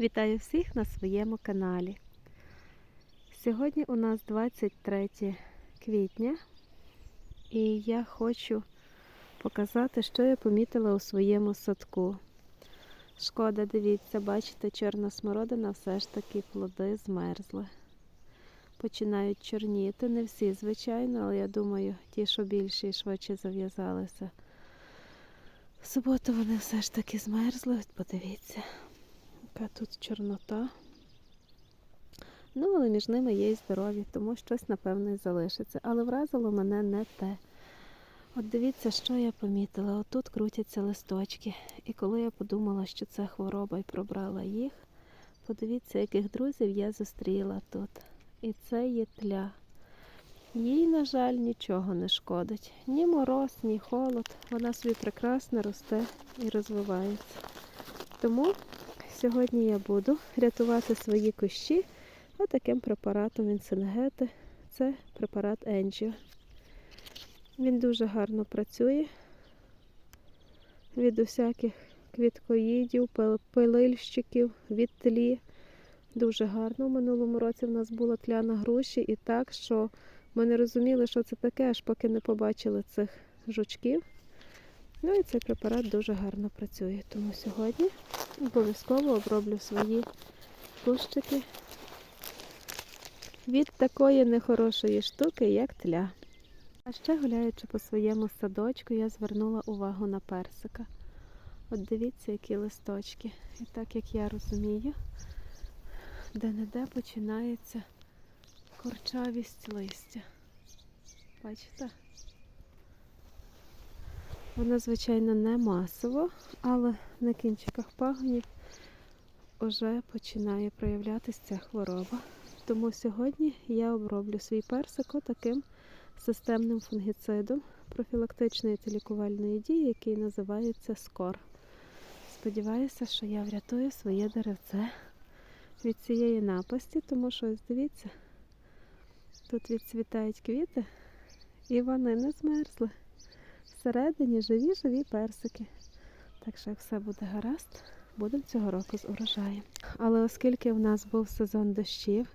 Вітаю всіх на своєму каналі. Сьогодні у нас 23 квітня, і я хочу показати, що я помітила у своєму садку. Шкода, дивіться, бачите, чорна смородина все ж таки плоди змерзли. Починають чорніти, не всі, звичайно, але я думаю, ті, що більші і швидше зав'язалися. В суботу вони все ж таки змерзли, От подивіться. Яка тут чорнота. Ну, але між ними є й здорові, тому щось, напевно, і залишиться. Але вразило мене не те. От дивіться, що я помітила. Отут крутяться листочки. І коли я подумала, що це хвороба і пробрала їх, подивіться, яких друзів я зустріла тут. І це є тля. Їй, на жаль, нічого не шкодить. Ні мороз, ні холод. Вона собі прекрасно росте і розвивається. Тому Сьогодні я буду рятувати свої кущі отаким препаратом інсенгети. Це препарат Енджіо. Він дуже гарно працює від усяких квіткоїдів, пилильщиків, від тлі. Дуже гарно. У минулому році в нас була тля на груші і так, що ми не розуміли, що це таке, аж поки не побачили цих жучків. Ну і цей препарат дуже гарно працює. Тому сьогодні обов'язково оброблю свої кущики від такої нехорошої штуки, як тля. А ще гуляючи по своєму садочку, я звернула увагу на персика. От дивіться, які листочки. І так як я розумію, де-не-де починається корчавість листя. Бачите? Воно, звичайно, не масово, але на кінчиках пагонів вже починає проявлятися ця хвороба. Тому сьогодні я оброблю свій персик таким системним фунгіцидом профілактичної та лікувальної дії, який називається скор. Сподіваюся, що я врятую своє деревце від цієї напасті, тому що, ось дивіться, тут відцвітають квіти і вони не змерзли всередині живі живі персики. Так що, як все буде гаразд, будемо цього року з урожаєм. Але оскільки в нас був сезон дощів,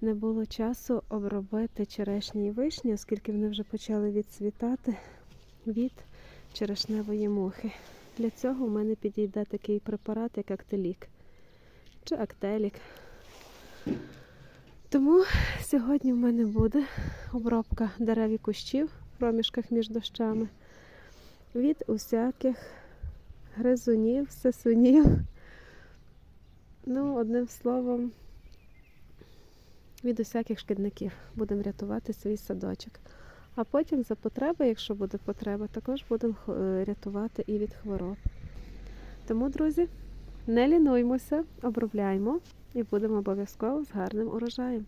не було часу обробити черешні і вишні, оскільки вони вже почали відцвітати від черешневої мухи. Для цього в мене підійде такий препарат, як актелік чи актелік. Тому сьогодні в мене буде обробка дерев і кущів проміжках між дощами, від усяких гризунів, сесунів. Ну, одним словом, від усяких шкідників будемо рятувати свій садочок. А потім за потреби, якщо буде потреба, також будемо е, рятувати і від хвороб. Тому, друзі, не лінуймося, обробляємо і будемо обов'язково з гарним урожаєм.